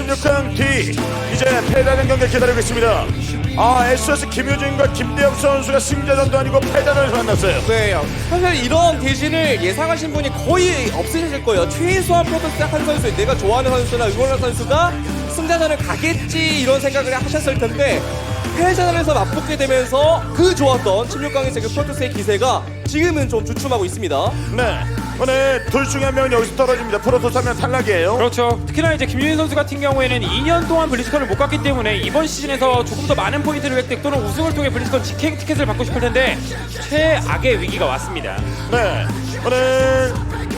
16강 뒤 이제 패자전 경기 기다리고 있습니다. 아 SOS 김효진과 김대엽 선수가 승자전도 아니고 패자전에서 만났어요. 네, 사실 이런 대진을 예상하신 분이 거의 없으실 거예요. 최소한 프로토스 한 선수, 내가 좋아하는 선수나 응원하는 선수가 승자전을 가겠지 이런 생각을 하셨을 텐데 패자전에서 맞붙게 되면서 그 좋았던 16강에서 그 프로토스의 기세가 지금은 좀 주춤하고 있습니다. 네. 오늘 둘 중에 한 명은 여기서 떨어집니다. 프로토스 하면 탈락이에요. 그렇죠. 특히나 이제 김유진 선수 같은 경우에는 2년 동안 블리스컨을 못 갔기 때문에 이번 시즌에서 조금 더 많은 포인트를 획득 또는 우승을 통해 블리스컨 직행 티켓을 받고 싶을 텐데 최악의 위기가 왔습니다. 네. 오늘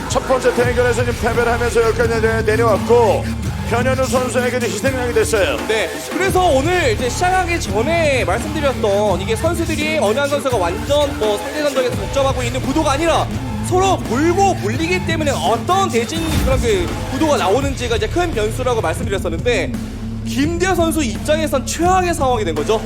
첫 번째 대결에서 지금 패배를 하면서 여기까지 내- 내려왔고 변현우 선수에게 이제 희생양이 됐어요. 네, 그래서 오늘 이제 시작하기 전에 말씀드렸던 이게 선수들이 어느 한 선수가 완전 뭐 상대 전적에서 독점하고 있는 구도가 아니라 서로 몰고 몰리기 때문에 어떤 대진 그런 그 구도가 나오는지가 이제 큰 변수라고 말씀드렸었는데 김대호 선수 입장에선 최악의 상황이 된 거죠.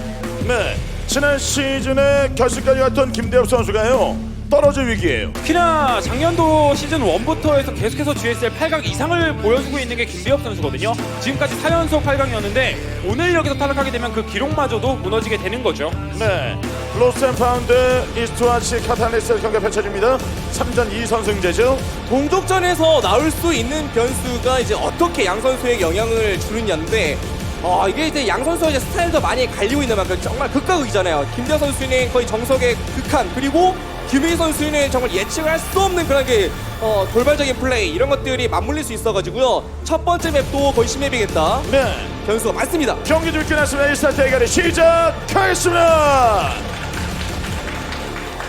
네. 지난 시즌에 결승까지 갔던 김대엽 선수가요. 떨어질 위기예요. 특히나 작년도 시즌 1부터 해서 계속해서 GSL 8강 이상을 보여주고 있는 게 김대엽 선수거든요. 지금까지 4연속 8강이었는데 오늘 여기서 탈락하게 되면 그 기록마저도 무너지게 되는 거죠. 네. 로스앤 파운드 이스트와치 카탈리스 경기 펼쳐집니다. 3전 2선승제죠. 동족전에서 나올 수 있는 변수가 이제 어떻게 양 선수에게 영향을 주느냐인데 아 이게 이제 양 선수가 이제 스타일도 많이 갈리고 있는 만큼 정말 극과 극이잖아요. 김대호 선수는 거의 정석의 극한 그리고 김희 선수는 정말 예측할 수 없는 그런 게 어, 돌발적인 플레이 이런 것들이 맞물릴 수 있어가지고요. 첫 번째 맵도 거의 신맵이겠다. 네. 변수가 많습니다. 경기 좀 끝났습니다. 1사 대결이 시작하겠습니다.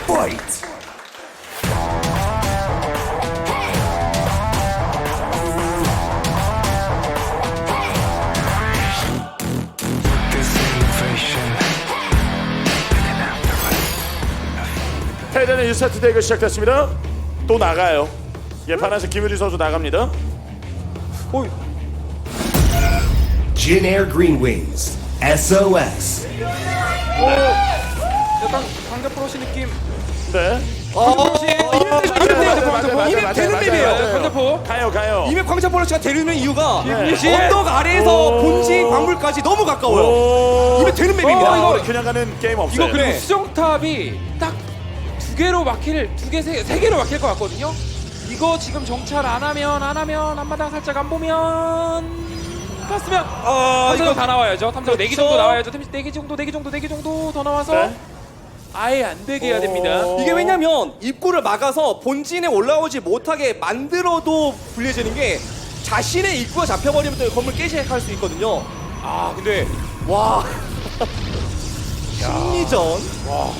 패 자는 1세트 대결 시작됐습니다. 또 나가요. 예, 파란색 김유리 선수 나갑니다. 어이, Jin Air Green Wings, SOS. 약간 강자 프로시 느낌. 네. 프로시 맞아요, 이맵 맞아요, 되는 맵이에요. 강자포. 가요, 가요. 이맵 광자 포르치가 데리는 이유가 네. 언덕 아래에서 오. 본진 광물까지 너무 가까워요. 오. 이맵 되는 맵입니다. 어, 이거 그냥 가는 게임 없어요. 이거 그래. 수정탑이 딱두 개로 막힐 두 개 세 세 개로 막힐 것 같거든요. 이거 지금 정찰 안 하면 안 하면 앞마당 살짝 안 보면 땄으면 아, 이거 다 나와야죠. 탐사정 네개 그렇죠. 정도 나와야죠. 탐사 네개 정도 네 개 정도 네 개 정도 더 나와서 네. 아예 안 되게 해야 됩니다. 오. 이게 왜냐면 입구를 막아서 본진에 올라오지 못하게 만들어도 불리해지는 게 자신의 입구가 잡혀버리면 또 건물 깨지할 수 있거든요. 아 근데 와. 심리전. 와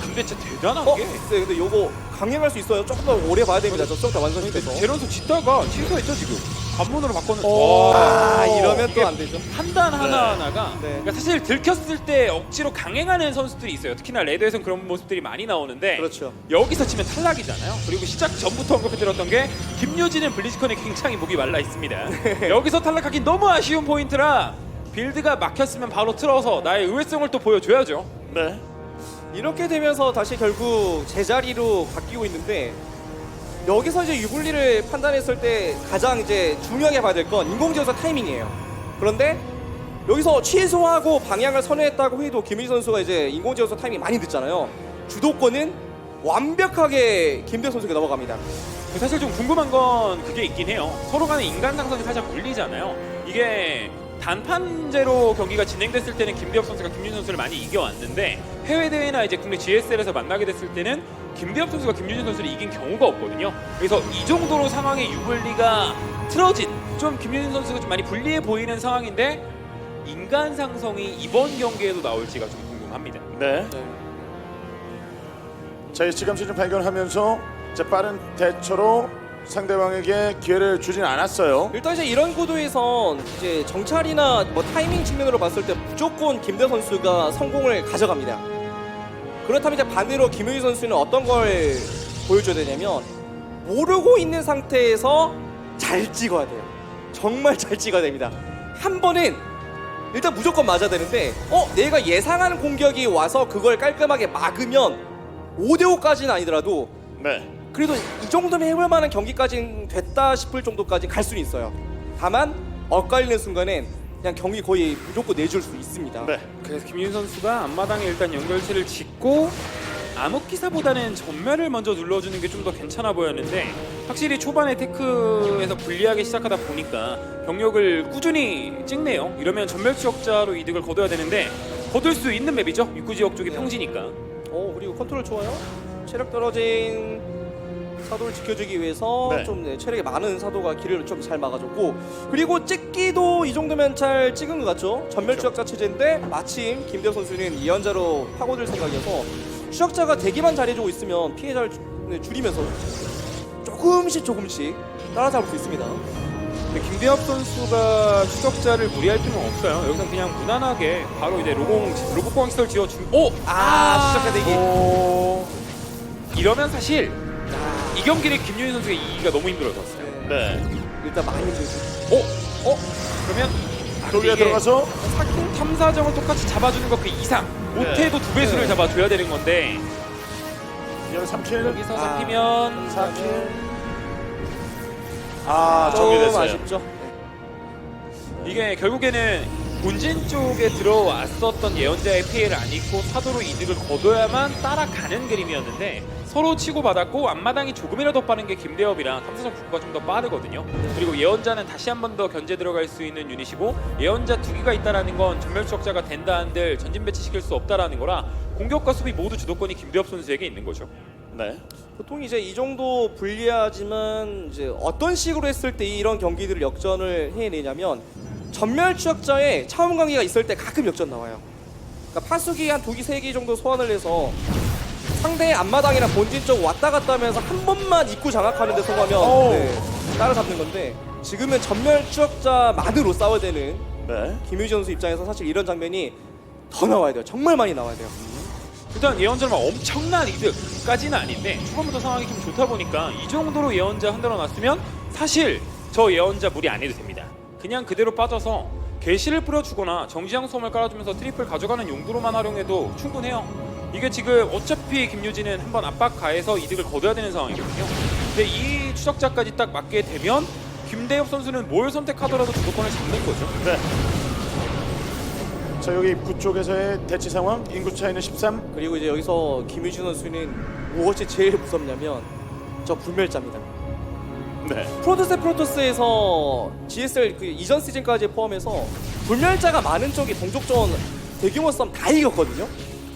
근데 진짜 대단한 어? 게 네, 근데 요거 강행할 수 있어요. 조금 더 오래 봐야 됩니다. 저 수영타 완성이 돼서. 제런소 짓다가 취소했죠 지금. 관문으로 바꿔는. 오. 아, 와. 이러면 또 안 되죠. 판단 하나하나가 네. 그러니까 사실 들켰을 때 억지로 강행하는 선수들이 있어요. 특히나 레드에선 그런 모습들이 많이 나오는데 그렇죠. 여기서 치면 탈락이잖아요. 그리고 시작 전부터 언급해드렸던 게 김효진은 블리즈컨에 굉장히 목이 말라 있습니다. 네. 여기서 탈락하기 너무 아쉬운 포인트라 빌드가 막혔으면 바로 틀어서 나의 의외성을 또 보여줘야죠. 네. 이렇게 되면서 다시 결국 제자리로 바뀌고 있는데 여기서 이제 유불리를 판단했을 때 가장 이제 중요하게 봐야 될 건 인공지어서 타이밍이에요. 그런데 여기서 취소하고 방향을 선회했다고 해도 김희 선수가 이제 인공지어서 타이밍이 많이 늦잖아요. 주도권은 완벽하게 김대 선수에게 넘어갑니다. 사실 좀 궁금한 건 그게 있긴 해요. 서로 간의 인간 상성이 살짝 물리잖아요. 이게 단판제로 경기가 진행됐을 때는 김대엽 선수가 김윤 선수를 많이 이겨왔는데 해외 대회나 이제 국내 GSL에서 만나게 됐을 때는 김대엽 선수가 김윤준 선수를 이긴 경우가 없거든요. 그래서 이 정도로 상황의 유불리가 틀어진 좀 김윤준 선수가 좀 많이 불리해 보이는 상황인데 인간 상성이 이번 경기에도 나올지가 좀 궁금합니다. 네. 자, 지금 시즌 발견하면서 이제 빠른 대처로 상대방에게 기회를 주진 않았어요. 일단 이제 이런 구도에선 이제 정찰이나 뭐 타이밍 측면으로 봤을 때 무조건 김대 선수가 성공을 가져갑니다. 그렇다면 이제 반대로 김효희 선수는 어떤 걸 보여줘야 되냐면 모르고 있는 상태에서 잘 찍어야 돼요. 정말 잘 찍어야 됩니다. 한 번은 일단 무조건 맞아야 되는데 어 내가 예상하는 공격이 와서 그걸 깔끔하게 막으면 5대 5까지는 아니더라도 네. 그래도 이 정도면 해볼 만한 경기까지는 됐다 싶을 정도까지 갈 수는 있어요. 다만 엇갈리는 순간엔 그냥 경기 거의 무조건 내줄 수 있습니다. 네. 그래서 김윤 선수가 앞마당에 일단 연결체를 짓고 암흑기사보다는 전멸을 먼저 눌러주는 게 좀 더 괜찮아 보였는데 확실히 초반에 테크에서 불리하게 시작하다 보니까 병력을 꾸준히 찍네요. 이러면 전멸 추적자로 이득을 거둬야 되는데 거둘 수 있는 맵이죠. 입구 지역 쪽이 평지니까. 어 그리고 컨트롤 좋아요. 체력 떨어진 사도를 지켜주기 위해서 네. 좀 네, 체력이 많은 사도가 길을 좀 잘 막아줬고 그리고 찍기도 이 정도면 잘 찍은 것 같죠. 전멸 추적자 체제인데 마침 김대호 선수는 이연자로 파고들 생각이어서 추적자가 대기만 잘해주고 있으면 피해자를 주- 네, 줄이면서 조금씩 조금씩 따라잡을 수 있습니다. 근데 김대엽 선수가 추적자를 무리할 필요는 없어요. 여기서 그냥 무난하게 바로 이제 로공 로봇공학 시설 지어준. 오! 아, 추적자 대기. 오. 이러면 사실 이 경기를 김유인 선수가 이기기가 너무 힘들어졌어요. 네. 네. 일단 많이 힘들죠. 어? 어? 그러면 아, 그 위에 이게 들어가서 사킹 탐사정을 똑같이 잡아주는 것 그 이상 못해도 두 배수를 네. 잡아줘야 되는 건데 여기 3킬. 여기서 아. 잡히면 4킬. 아, 좀 정리됐어요. 아쉽죠. 네. 이게 결국에는 본진 쪽에 들어왔었던 예언자의 피해를 안 입고 사도로 이득을 거둬야만 따라가는 그림이었는데 서로 치고받았고 앞마당이 조금이라도 빠른 게 김대엽이랑 탐사정 북구가 좀 더 빠르거든요. 그리고 예언자는 다시 한 번 더 견제 들어갈 수 있는 유닛이고 예언자 두 개가 있다라는 건 전멸 추적자가 된다 한들 전진 배치시킬 수 없다라는 거라 공격과 수비 모두 주도권이 김대엽 선수에게 있는 거죠. 네. 보통 이제 이 정도 불리하지만 이제 어떤 식으로 했을 때 이런 경기들을 역전을 해내냐면 전멸 추적자의 차원 관계가 있을 때 가끔 역전 나와요. 그러니까 파수기 한 두 기 세 기 정도 소환을 해서 상대의 앞마당이나 본진 쪽 왔다 갔다 하면서 한 번만 입구 장악하는 데 성공하면. 네, 따라잡는 건데 지금은 전멸 추적자만으로 싸워야 되는 네. 김유지 선수 입장에서 사실 이런 장면이 더 나와야 돼요. 정말 많이 나와야 돼요. 일단 예언자만 엄청난 이득까지는 아닌데 초반부터 상황이 좀 좋다 보니까 이 정도로 예언자 흔들어 놨으면 사실 저 예언자 무리 안 해도 됩니다. 그냥 그대로 빠져서 개시를 뿌려주거나 정지향 솜을 깔아주면서 트리플 가져가는 용도로만 활용해도 충분해요. 이게 지금 어차피 김유진은 한번 압박 가해서 이득을 거둬야 되는 상황이거든요. 근데 이 추적자까지 딱 맞게 되면 김대엽 선수는 뭘 선택하더라도 주도권을 잡는 거죠. 네. 자, 여기 입구 쪽에서의 대치 상황. 인구 차이는 13. 그리고 이제 여기서 김유진 선수는 무엇이 제일 무섭냐면 저 불멸자입니다. 네. 프로토스 프로토스에서 GSL 그 이전 시즌까지 포함해서 불멸자가 많은 쪽이 동족전 대규모 싸움 다 이겼거든요.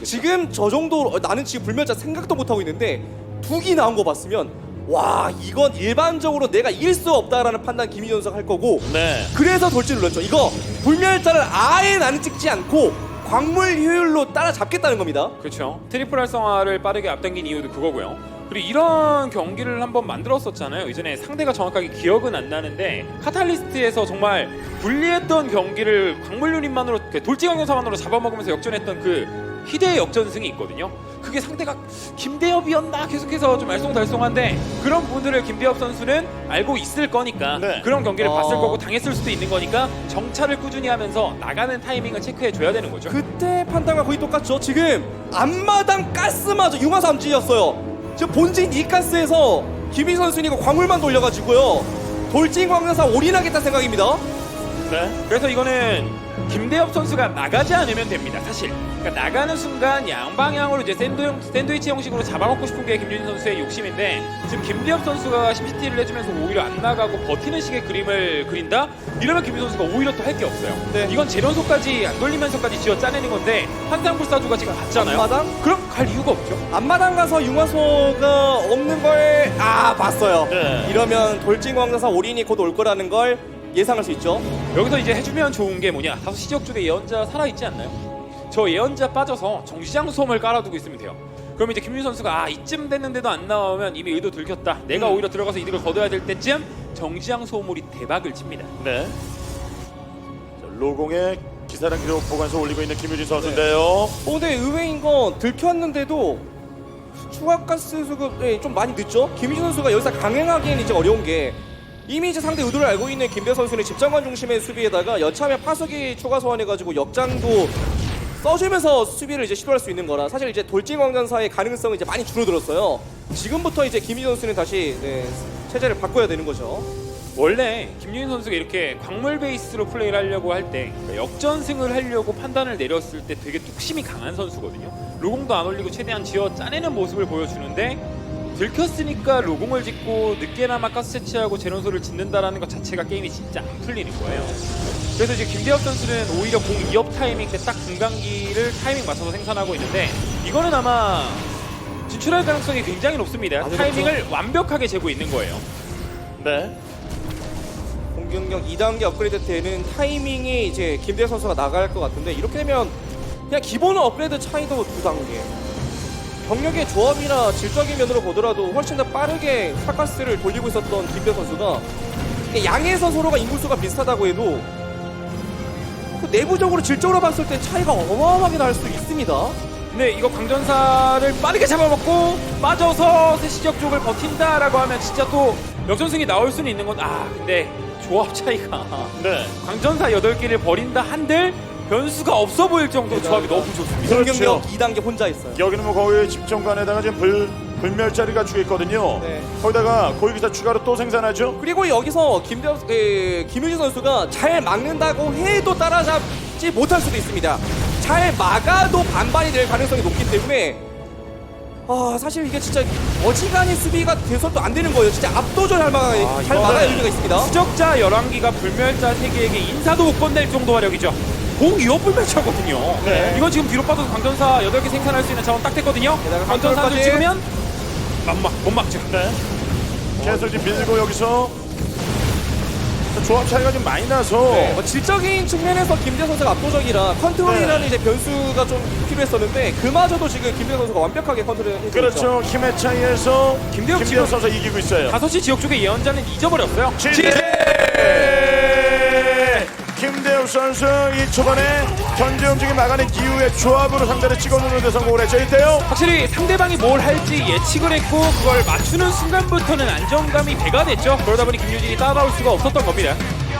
지금 저 정도로 어, 나는 지금 불멸자 생각도 못 하고 있는데 두기 나온 거 봤으면 와 이건 일반적으로 내가 이길 수 없다라는 판단 김희선 선수가 할 거고 네. 그래서 돌진 눌렀죠. 이거 불멸자를 아예 나는 찍지 않고 광물 효율로 따라잡겠다는 겁니다. 그렇죠. 트리플 활성화를 빠르게 앞당긴 이유도 그거고요. 그리고 이런 경기를 한번 만들었었잖아요. 이전에 상대가 정확하게 기억은 안 나는데 카탈리스트에서 정말 불리했던 경기를 광물 유닛만으로 그 돌진강경사만으로 잡아먹으면서 역전했던 그 희대의 역전승이 있거든요. 그게 상대가 김대엽이었나 계속해서 좀 알쏭달쏭한데 그런 부분들을 김대엽 선수는 알고 있을 거니까 네. 그런 경기를 어. 봤을 거고 당했을 수도 있는 거니까 정찰을 꾸준히 하면서 나가는 타이밍을 체크해 줘야 되는 거죠. 그때 판단과 거의 똑같죠. 지금 앞마당 가스마저 융화삼진이었어요. 지금 본진 이가스에서 김희 이거 광물만 돌려가지고요. 돌진 광명사 올인하겠다 생각입니다. 네. 그래서 이거는 김대엽 선수가 나가지 않으면 됩니다. 사실 그러니까 나가는 순간 양방향으로 이제 샌드 형, 샌드위치 형식으로 잡아먹고 싶은 게 김준희 선수의 욕심인데 지금 김대엽 선수가 심시티를 해주면서 오히려 안 나가고 버티는 식의 그림을 그린다? 이러면 김준희 선수가 오히려 또 할 게 없어요. 네. 이건 재련소까지 안 돌리면서까지 쥐어 짜내는 건데 한상불사조가 지금 갔잖아요. 앞마당? 그럼 갈 이유가 없죠. 앞마당 가서 융화소가 없는 걸 아 봤어요. 네. 이러면 돌진 광명사 올인이 곧 올 거라는 걸 예상할 수 있죠. 여기서 이제 해주면 좋은 게 뭐냐? 다소 시적 쪽에 예언자 살아있지 않나요? 저 예언자 빠져서 정시장 소음을 깔아두고 있으면 돼요. 그럼 이제 김윤 선수가 아 이쯤 됐는데도 안 나오면 이미 의도 들켰다. 내가 음. 오히려 들어가서 이득을 거둬야 될 때쯤 정시장 소음물이 대박을 칩니다. 네. 자, 로공의 기사랑 기록 보관소 올리고 있는 김유진 선수인데요. 어, 근데 의외인 건 들켰는데도 추가 가스 수급이 좀 많이 늦죠? 김희준 선수가 여기서 강행하기에는 이제 어려운 게 이미 이제 상대 의도를 알고 있는 김배 선수는 집정관 중심의 수비에다가 여차하면 파수기 초과 소환해가지고 역장도 써주면서 수비를 이제 시도할 수 있는 거라 사실 이제 돌진 광전사의 가능성이 이제 많이 줄어들었어요. 지금부터 이제 김희준 선수는 다시 네, 체제를 바꿔야 되는 거죠. 원래 김유인 선수가 이렇게 광물 베이스로 플레이를 하려고 할 때 역전승을 하려고 판단을 내렸을 때 되게 뚝심이 강한 선수거든요. 로공도 안 올리고 최대한 지어 짜내는 모습을 보여주는데 들켰으니까 로공을 짓고 늦게나마 가스 채취하고 제논소를 짓는다라는 것 자체가 게임이 진짜 안 풀리는 거예요. 그래서 이제 김대엽 선수는 오히려 공 2업 타이밍 때 딱 중간기를 타이밍 맞춰서 생산하고 있는데 이거는 아마 진출할 가능성이 굉장히 높습니다. 아주 타이밍을 완벽하게 재고 있는 거예요. 네. 공격력 2단계 업그레이드 때는 타이밍이 이제 김대현 선수가 나갈 것 같은데 이렇게 되면 그냥 기본 업그레이드 차이도 두 단계. 병력의 조합이나 질적인 면으로 보더라도 훨씬 더 빠르게 사카스를 돌리고 있었던 김대현 선수가 양에서 서로가 인구수가 비슷하다고 해도 그 내부적으로 질적으로 봤을 때 차이가 어마어마하게 날 수 있습니다. 근데 이거 광전사를 빠르게 잡아먹고 빠져서 세시적 쪽을 버틴다라고 하면 진짜 또 역전승이 나올 수는 있는 건 아 근데 조합 차이가 네. 광전사 8개를 버린다 한들 변수가 없어 보일 정도로 조합이 너무 좋습니다. 그렇죠. 공격력 2단계 혼자 있어요. 여기는 뭐 거의 집정관에다가 지금 불 불멸자리가 죽있거든요 네. 거기다가 고위기사 추가로 또 생산하죠. 그리고 여기서 김대 에, 김유진 선수가 잘 막는다고 해도 따라잡지 못할 수도 있습니다. 잘 막아도 반반이 될 가능성이 높기 때문에 아 사실 이게 진짜 어지간히 수비가 돼서도 안 되는 거예요. 진짜 압도적으로 잘 막아 아, 잘 막아야 의미가 있습니다. 수적자 11기가 불멸자 3개에게 인사도 못 건넬 정도 화력이죠. 공 2업 불멸자거든요. 네. 이건 지금 뒤로 빠져서 광전사 8개 생산할 수 있는 자원 딱 됐거든요. 게다가 광전사를 컨트롤까지. 찍으면 못, 막, 못 막죠. 네. 계속 지금 밀고 여기서 조합 차이가 좀 많이 나서 네, 뭐 질적인 측면에서 김대 선수가 압도적이라 컨트롤이라는 네. 이제 변수가 좀 필요했었는데 그마저도 지금 김대 선수가 완벽하게 컨트롤을 해주고 있죠. 그렇죠. 힘의 차이에서 김대엽 김대엽 지금- 선수 이기고 있어요. 5시 지역 쪽의 예언자는 잊어버렸어요. 지대 김대엽 선수 이 초반에 움직임 막아낸 이후에 조합으로 상대를 찍어놓는 데 성공을 했죠. 이때요. 확실히 상대방이 뭘 할지 예측을 했고 그걸 맞추는 순간부터는 안정감이 배가 됐죠. 그러다 보니 김유진이 따라올 수가 없었던 겁니다.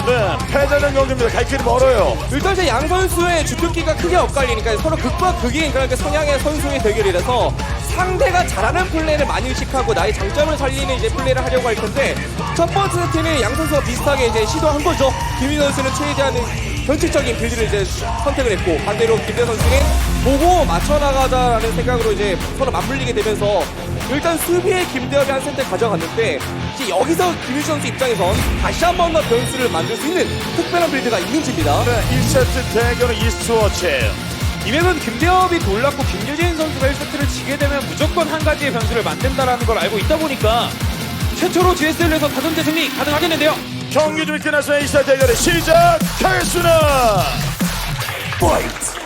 네, 패자는 경기입니다. 갈 길이 멀어요. 일단 이제 양 선수의 주특기가 크게 엇갈리니까 서로 극과 극인 그런 그 성향의 선수의 대결이라서 상대가 잘하는 플레이를 많이 의식하고 나의 장점을 살리는 이제 플레이를 하려고 할 텐데 첫 번째 세트는 양 선수가 비슷하게 이제 시도한 거죠. 김민 선수는 최대한 변칙적인 빌드를 이제 선택을 했고 반대로 김대 선수는 보고 맞춰 나가자라는 생각으로 이제 서로 맞물리게 되면서 일단 수비에 김대엽이 한 세트 가져갔는데 이제 여기서 김민 선수 입장에선 다시 한 번 더 변수를 만들 수 있는 특별한 빌드가 있는지입니다. 네, 1세트 대결은 이스트워치예요. 이 맵은 김대엽이 놀랐고 김유진 선수가 1세트를 지게 되면 무조건 한 가지의 변수를 만든다라는 걸 알고 있다 보니까 최초로 GSL에서 다전제 승리 가능하겠는데요. 경기 좀 끝나서 2세트 대결이 시작하겠습니다. Fight!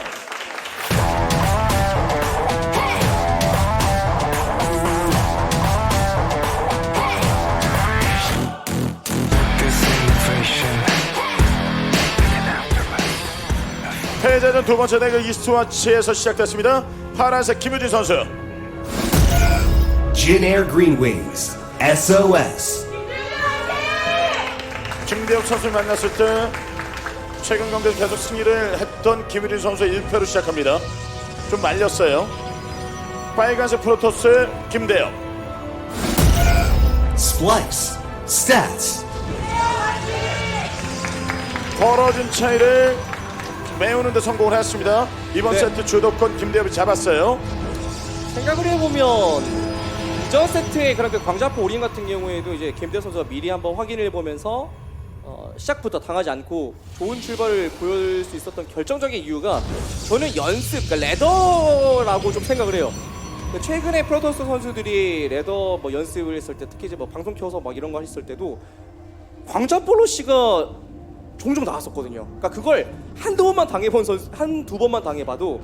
패자전 두 번째 대결 이스트워치에서 시작됐습니다. 파란색 김유진 선수. Jin Air Green Wings. SOS. 김대엽 선수를 만났을 때 최근 경기에서 계속 승리를 했던 김유진 선수의 1패로 시작합니다. 좀 말렸어요. 빨간색 프로토스 김대엽. Splice. Stats. 벌어진 차이를 메우는 데 성공을 했습니다. 이번 네. 세트 주도권 김대엽이 잡았어요. 생각을 해보면 이전 세트의 그런 그 광자포 올인 같은 경우에도 이제 김대 선수가 미리 한번 확인을 해보면서 어, 시작부터 당하지 않고 좋은 출발을 보여줄 수 있었던 결정적인 이유가 저는 연습, 그러니까 레더라고 좀 생각을 해요. 근데 최근에 프로토스 선수들이 레더 뭐 연습을 했을 때 특히 이제 뭐 방송 켜서 막 이런 거 했을 때도 광자폴로 씨가 종종 나왔었거든요. 그러니까 그걸 한두 번만 당해본 선수, 한두 번만 당해봐도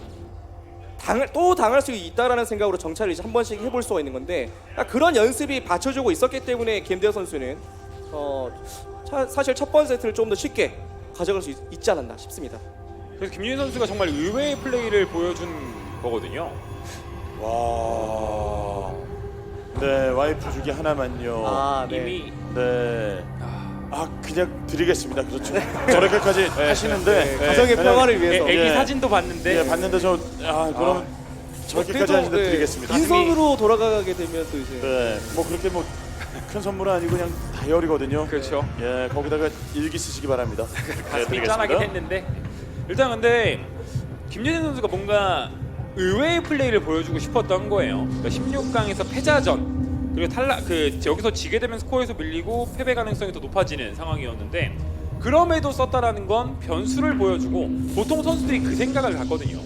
당할, 또 당할 수 있다라는 생각으로 정찰을 이제 한 번씩 해볼 수가 있는 건데 그러니까 그런 연습이 받쳐주고 있었기 때문에 김대호 선수는 어, 차- 사실 첫 번째 세트를 좀 더 쉽게 가져갈 수 있, 있지 않았나 싶습니다. 그래서 김유진 선수가 정말 의외의 플레이를 보여준 거거든요. 와. 네, 와이프 주기 하나만요. 아, 네. 이미 네. 아, 그냥 드리겠습니다. 그렇죠. 저렇게까지 하시는데 네, 가정의 네, 평화를 애, 위해서. 애기 예. 사진도 봤는데 예, 봤는데 저 아, 그럼 저렇게까지 그래도, 하시는데 네, 드리겠습니다. 인선으로 돌아가게 되면 또 이제 네, 뭐 그렇게 뭐 큰 선물은 아니고 그냥 다이어리거든요. 그렇죠. 예, 거기다가 일기 쓰시기 바랍니다. 가슴이 네, 짠하긴 드리겠습니다. 했는데 일단 근데 김윤진 선수가 뭔가 의외의 플레이를 보여주고 싶었던 거예요. 그러니까 16강에서 패자전 그리고 탈락 그 여기서 지게 되면 스코어에서 밀리고 패배 가능성이 더 높아지는 상황이었는데 그럼에도 썼다라는 건 변수를 보여주고 보통 선수들이 그 생각을 갖거든요.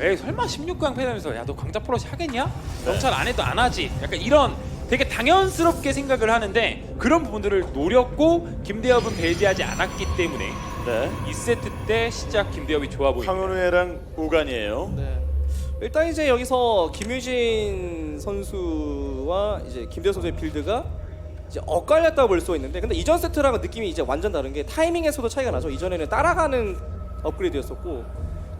에이 설마 16강 패자면서 야너 강자 프로시 하겠냐? 영찰 안 해도 안 하지. 약간 이런 되게 당연스럽게 생각을 하는데 그런 부분들을 노렸고 김대엽은 배제하지 않았기 때문에 네. 2세트 때 시작 김대엽이 좋아 보입니다. 황현우애랑 우간이에요. 네. 일단 이제 여기서 김유진 선수와 이제 김대호 선수의 빌드가 이제 엇갈렸다고 볼 수 있는데 근데 이전 세트랑은 느낌이 이제 완전 다른 게 타이밍에서도 차이가 나죠. 이전에는 따라가는 업그레이드였었고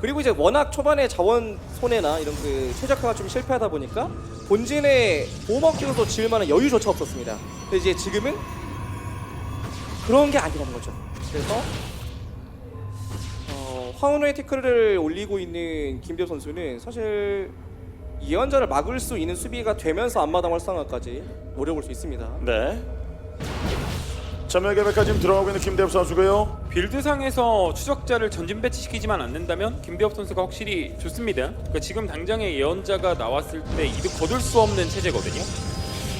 그리고 이제 워낙 초반에 자원 손해나 이런 그 최적화가 좀 실패하다 보니까 본진의 보호막 끼고서 지을 만한 여유조차 없었습니다. 근데 이제 지금은 그런 게 아니라는 거죠. 그래서 어, 황운호의 태클을 올리고 있는 김대호 선수는 사실 예언자를 막을 수 있는 수비가 되면서 앞마당 활성화까지 노려볼 수 있습니다. 네. 전멸 개발까지 지금 들어가고 있는 김대엽 선수고요. 빌드상에서 추적자를 전진 배치시키지만 않는다면 김대엽 선수가 확실히 좋습니다. 그러니까 지금 당장의 예언자가 나왔을 때 이득 거둘 수 없는 체제거든요.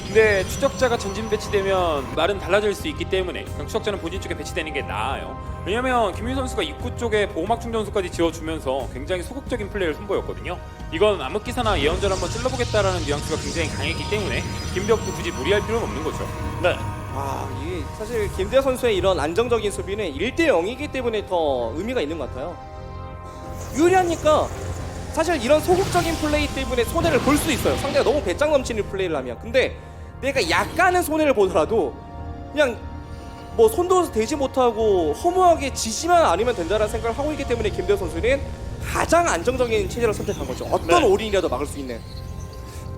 근데 추적자가 전진 배치되면 말은 달라질 수 있기 때문에 그냥 추적자는 본진 쪽에 배치되는 게 나아요. 왜냐면 김민 선수가 입구 쪽에 보호막 충전소까지 지어주면서 굉장히 소극적인 플레이를 선보였거든요. 이건 암흑기사나 예언자를 한번 찔러보겠다라는 뉘앙스가 굉장히 강했기 때문에 김대엽도 굳이 무리할 필요는 없는 거죠. 네. 아, 이게 사실 김대호 선수의 이런 안정적인 수비는 1대 0이기 때문에 더 의미가 있는 것 같아요. 유리하니까 사실 이런 소극적인 플레이 때문에 손해를 볼 수 있어요. 상대가 너무 배짱 넘치는 플레이를 하면. 근데 내가 약간의 손해를 보더라도 그냥 뭐 손도 대지 못하고 허무하게 지지만 않으면 된다는 생각을 하고 있기 때문에 김대호 선수는 가장 안정적인 체제를 선택한 거죠. 어떤 네. 올인이라도 막을 수 있는.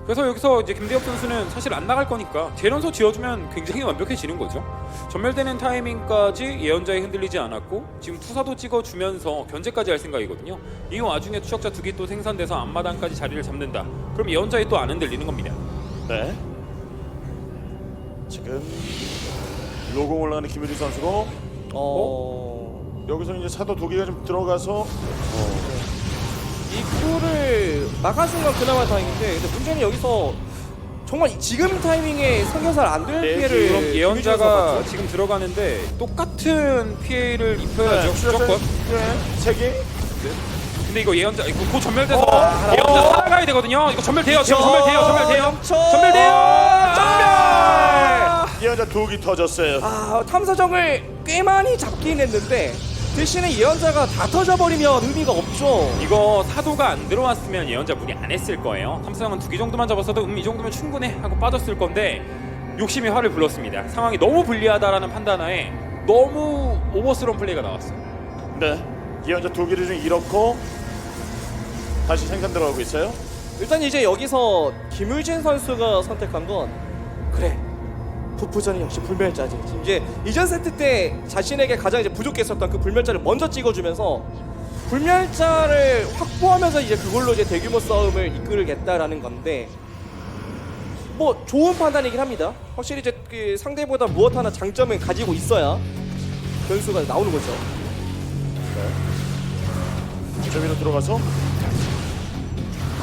그래서 여기서 이제 김대엽 선수는 사실 안 나갈 거니까 재련소 지어주면 굉장히 완벽해지는 거죠. 전멸되는 타이밍까지 예언자에 흔들리지 않았고 지금 투사도 찍어주면서 견제까지 할 생각이거든요. 이 와중에 추적자 두 개 또 생산돼서 앞마당까지 자리를 잡는다. 그럼 예언자에 또 안 흔들리는 겁니다. 네. 지금 로고 올라가는 김유진 선수고 어... 여기서 이제 사도 두 개가 좀 들어가서 입구를 막아준 건 그나마 다행인데 근데 문제는 여기서 정말 지금 타이밍에 성교살 안될 네, 피해를 그럼 김유진 예언자가 봤죠. 지금 들어가는데 똑같은 피해를 입혀야죠. 무조건. 네. 세 개. 근데 이거 예언자 이거 곧 전멸돼서 어, 예언자 어. 살아가야 되거든요. 이거 전멸돼요. 지금. 전멸돼요. 전멸돼요. 영초. 전멸돼요. 아! 전멸. 예언자 두기 터졌어요. 아 탐사정을 꽤 많이 잡긴 했는데 대신에 예언자가 다 터져버리면 의미가 없죠 이거 사도가 안 들어왔으면 예언자 무리 안 했을 거예요. 탐사형은 두 개 정도만 잡았어도 음 이 정도면 충분해 하고 빠졌을 건데 욕심이 화를 불렀습니다. 상황이 너무 불리하다라는 판단하에 너무 오버스러운 플레이가 나왔어요. 네. 예언자 두 개를 좀 잃었고 다시 생산 들어가고 있어요. 일단 이제 여기서 김유진 선수가 선택한 건 그래 부부전은 역시 불멸자지 이제 이전 세트 때 자신에게 가장 이제 부족했었던 그 불멸자를 먼저 찍어주면서 불멸자를 확보하면서 이제 그걸로 이제 대규모 싸움을 이끌겠다라는 건데 뭐 좋은 판단이긴 합니다. 확실히 이제 그 상대보다 무엇 하나 장점을 가지고 있어야 변수가 나오는 거죠. 저 위로 들어가서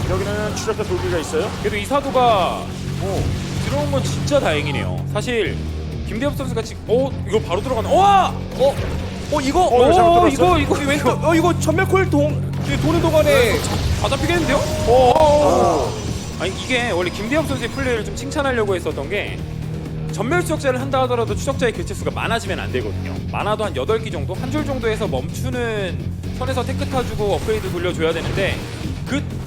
여기는 추적자 두 개가 있어요. 그래도 이 사도가 뭐 들어온 건 진짜 다행이네요. 사실 김대엽 선수가 지금 어 이거 바로 들어가는 와 어? 어 이거 어, 이거 잘못 어, 들었어요. 이거 이거 왼쪽 어 이거 전멸콜 동 그 도는 동안에 다 잡히겠는데요? 오. 아니 이게 원래 김대엽 선수의 플레이를 좀 칭찬하려고 했었던 게 전멸 추적자를 한다 하더라도 추적자의 교체 수가 많아지면 안 되거든요. 많아도 한 8기 정도, 한 줄 정도에서 멈추는 선에서 테크 타주고 업그레이드 돌려줘야 되는데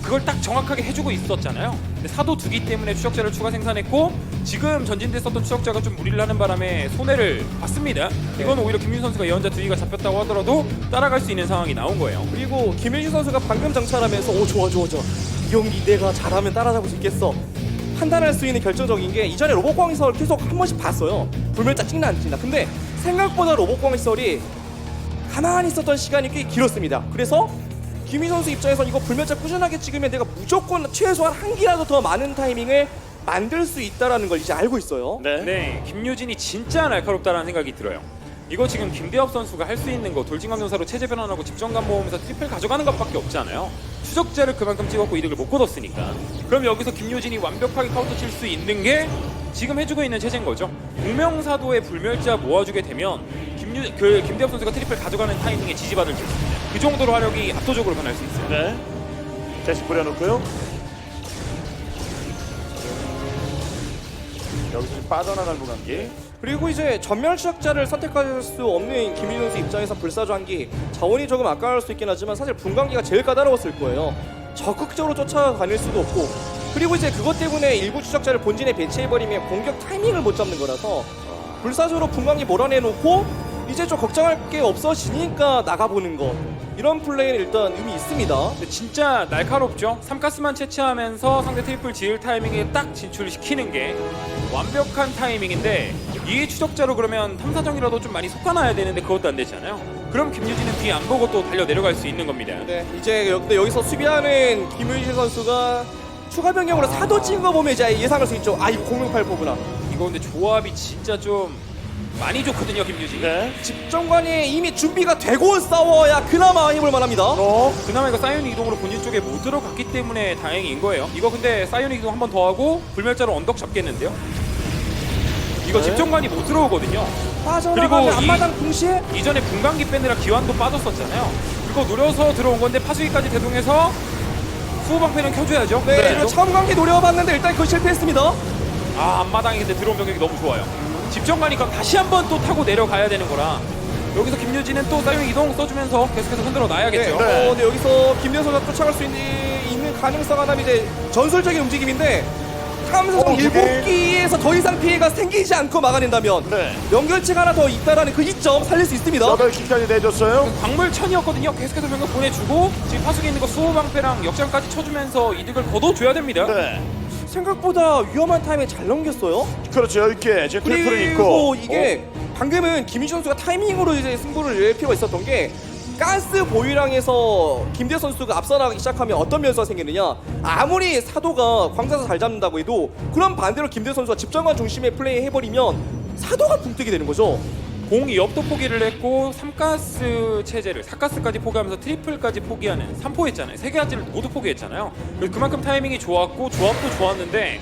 그 그걸 딱 정확하게 해주고 있었잖아요. 근데 사도 두기 때문에 추적자를 추가 생산했고 지금 전진돼 썼던 추적자가 좀 무리를 하는 바람에 손해를 봤습니다. 이건 오히려 김민 선수가 예언자 두기가 잡혔다고 하더라도 따라갈 수 있는 상황이 나온 거예요. 그리고 김윤식 선수가 방금 정찰하면서 오 좋아 좋아 좋아 이 경기 내가 잘하면 따라잡을 수 있겠어 판단할 수 있는 결정적인 게 이전에 로봇광이설 계속 한 번씩 봤어요 불멸자 찍나 안 찍나 근데 생각보다 로봇광이설이 가만히 있었던 시간이 꽤 길었습니다 그래서 김희 선수 입장에서 이거 불멸자 꾸준하게 찍으면 내가 무조건 최소한 한 기라도 더 많은 타이밍을 만들 수 있다라는 걸 이제 알고 있어요. 네. 네, 김유진이 진짜 날카롭다라는 생각이 들어요. 이거 지금 김대엽 선수가 할 수 있는 거 돌진강 전사로 체제 변환하고 집정감 모으면서 트리플 가져가는 것밖에 없잖아요. 추적자를 그만큼 찍었고 이득을 못 거뒀으니까. 그럼 여기서 김유진이 완벽하게 카운터 칠 수 있는 게 지금 해주고 있는 체제인 거죠. 공명사도의 불멸자 모아주게 되면 김유 그 김대엽 선수가 트리플 가져가는 타이밍에 지지받을 수 있습니다. 그 정도로 화력이 압도적으로 변할 수 있어요. 네. 다시 뿌려놓고요. 여기서 좀 빠져나갈 무관기. 그리고 이제 전멸 추적자를 선택할 수 없는 김민희 선수 입장에서 불사조한 게 자원이 조금 아까울 수 있긴 하지만 사실 분광기가 제일 까다로웠을 거예요. 적극적으로 쫓아다닐 수도 없고 그리고 이제 그것 때문에 일부 추적자를 본진에 배치해버리면 공격 타이밍을 못 잡는 거라서 불사조로 분광기 몰아내놓고 이제 좀 걱정할 게 없어지니까 나가보는 거 이런 플레이는 일단 의미 있습니다. 근데 진짜 날카롭죠. 삼가스만 채취하면서 상대 트리플 지을 타이밍에 딱 진출시키는 게 완벽한 타이밍인데 이 추적자로 그러면 탐사정이라도 좀 많이 속아놔야 되는데 그것도 안 되잖아요. 그럼 김유진은 뒤 안 보고 또 달려 내려갈 수 있는 겁니다. 네, 이제 여, 근데 여기서 수비하는 김유진 선수가 추가 변경으로 사도 찍은 거 보면 이제 예상할 수 있죠. 아, 이거 008포구나. 이거 근데 조합이 진짜 좀 많이 좋거든요, 김유진. 네. 집정관이 이미 준비가 되고 싸워야 그나마 해볼 만합니다. 어. 그나마 이거 사이오닉 이동으로 본진 쪽에 못 들어갔기 때문에 다행인 거예요. 이거 근데 사이오닉 이동 한 번 더 하고 불멸자로 언덕 잡겠는데요. 이거 네. 집정관이 못 들어오거든요. 빠져나가면 그리고 이- 앞마당 동시에 이전에 분광기 빼느라 기완도 빠졌었잖아요. 그거 노려서 들어온 건데 파수기까지 대동해서 수호방패는 켜줘야죠. 네, 그래도. 그리고 참관계 노려봤는데 일단 그거 실패했습니다. 아 앞마당에 근데 들어온 병력이 너무 좋아요. 집정관이 그럼 다시 한번 또 타고 내려가야 되는 거라 여기서 김유진은 또 사이오닉 이동 써주면서 계속해서 흔들어 네, 놔야겠죠. 네. 어, 네, 여기서 김대선가 쫓아갈 수 있는, 있는 가능성 하나는 이제 전술적인 움직임인데 탐사정 어, 일곱 그게- 기에서 더 이상 피해가 생기지 않고 막아낸다면 네. 연결체가 하나 더 있다라는 그 이점 살릴 수 있습니다. 여덟 기까지 내줬어요. 광물천이었거든요. 계속해서 병력 보내주고 지금 파수기 있는 거 수호방패랑 역장까지 쳐주면서 이득을 거둬줘야 됩니다. 네. 생각보다 위험한 타임에 잘 넘겼어요. 그렇죠. 열 개. 지금 트리플은 그리고 있고. 이게 방금은 김희준 선수가 타이밍으로 이제 승부를 낼 필요가 있었던 게 가스 보유량에서 김대 선수가 앞서 나가기 시작하면 어떤 면수가 생기느냐 아무리 사도가 광자사 잘 잡는다고 해도 그럼 반대로 김대 선수가 집정관 중심의 플레이 해버리면 사도가 붕뜨게 되는 거죠 공이 옆도 포기를 했고 삼가스 체제를 사가스까지 포기하면서 트리플까지 포기하는 3포 했잖아요. 세 가지를 모두 포기했잖아요. 그래서 그만큼 타이밍이 좋았고 조합도 좋았는데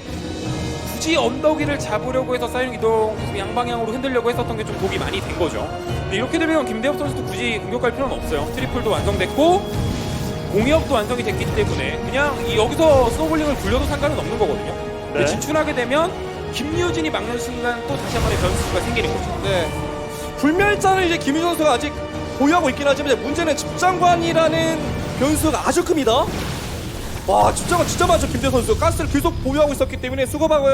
굳이 언덕이를 잡으려고 해서 이동 계속 양방향으로 흔들려고 했었던 게 좀 독이 많이 된 거죠. 근데 이렇게 되면 김대엽 선수도 굳이 공격할 필요는 없어요. 트리플도 완성됐고 공이업도 완성이 됐기 때문에 그냥 이 여기서 스노볼링을 굴려도 상관은 없는 거거든요. 네. 진출하게 되면 김유진이 막는 순간 또 다시 한 번의 변수가 생기는 거죠. 네 불멸자는 이제 김희준 선수가 아직 보유하고 있긴 하지만 문제는 집장관이라는 변수가 아주 큽니다 와 집장관 진짜 많죠 김대 선수 가스를 계속 보유하고 있었기 때문에 수급하고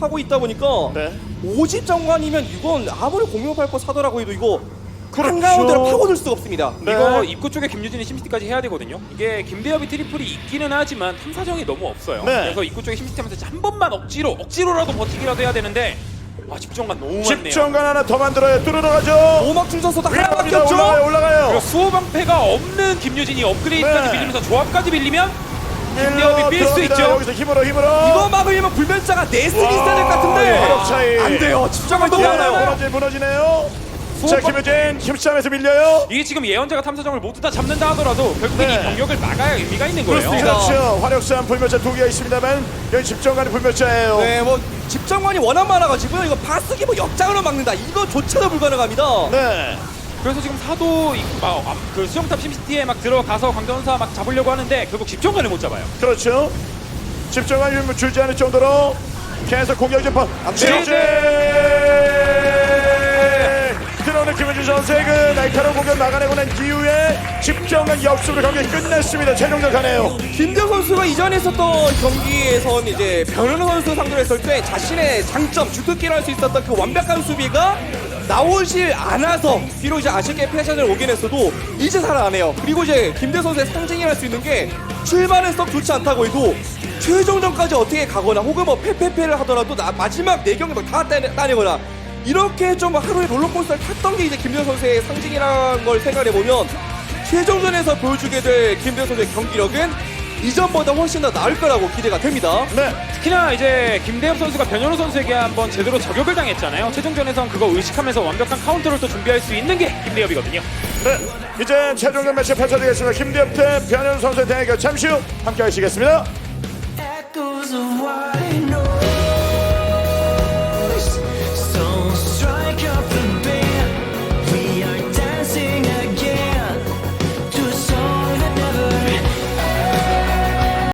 하고 있다 보니까 네. 오집 장관이면 이건 아무리 공룡팔 거 사더라고 해도 이거 그렇죠. 한가운데로 파고들 수가 없습니다. 네. 이거 입구 쪽에 김유진이 심시티까지 해야 되거든요. 이게 김대엽이 트리플이 있기는 하지만 탐사정이 너무 없어요. 네. 그래서 입구 쪽에 심시티하면서 한 번만 억지로 억지로라도 버티기라도 해야 되는데 아 집정관 너무 많네요. 집정관 하나 더 만들어요. 뚫어가죠. 오막 충전소도 하나밖에 올라갑니다. 없죠. 올라가요. 올라가요. 수호방패가 없는 김유진이 업그레이드까지 네. 밀리면서 조합까지 밀리면 김대엽이 삘수 들어갑니다. 있죠. 여기서 힘으로 힘으로. 이거 막으려면 불멸자가 있어야 될 것 같은데 화력 차이. 안 돼요. 집장관 너무 야, 많아요. 무너지 무너지네요. 자 김효진 힘싸움에서 밀려요. 이게 지금 예언자가 탐사정을 모두 다 잡는다 하더라도 결국엔 네. 이 병력을 막아야 의미가 있는 거예요. 그렇습니다. 그렇죠. 화력산 불멸자 두 개가 있습니다만 여기 집정관이 불멸자예요. 네, 뭐 집장관이 워낙 많아가지고요. 이거 파스기 뭐 역장으로 막는다. 이거조차도 불가능합니다. 네. 그래서 지금 사도 이- 막, 아, 그 수영탑 심시티에 막 들어가서 광전사 막 잡으려고 하는데 결국 집정관을 못 잡아요. 그렇죠. 집정관이 뭐 줄지 않을 정도로 계속 공격 전파. 들어오는 김현준 선수의 그 날카로운 공격 막아내고 난 이후에 집정관 역습으로 경기 끝냈습니다. 최종전 가네요. 김대호 선수가 이전에 있었던 경기에선 이제 변현우 선수 상대로 했을 때 자신의 장점, 주특기를 할 수 있었던 그 완벽한 수비가 나오질 않아서 비록 이제 아쉽게 패션을 오긴 했어도 이제 살아나네요. 그리고 이제 김대 선수의 상징이랄 수 있는 게 출발은 썩 좋지 않다고 해도 최종전까지 어떻게 가거나 혹은 뭐 패패패를 하더라도 나 마지막 네 경기 막다 따내거나 이렇게 좀 하루에 롤러코스터를 탔던 게 이제 김대 선수의 상징이라는 걸 생각해 보면 최종전에서 보여주게 될 김대 선수의 경기력은 이전보다 훨씬 더 나을 거라고 기대가 됩니다. 네. 특히나 이제 김대엽 선수가 변현우 선수에게 한번 제대로 저격을 당했잖아요. 최종전에선 그거 의식하면서 완벽한 카운터를 또 준비할 수 있는 게 김대엽이거든요. 네. 이제 최종전 매치 펼쳐지겠습니다. 김대엽 대 변현 선수의 대결 잠시 후 함께 하시겠습니다.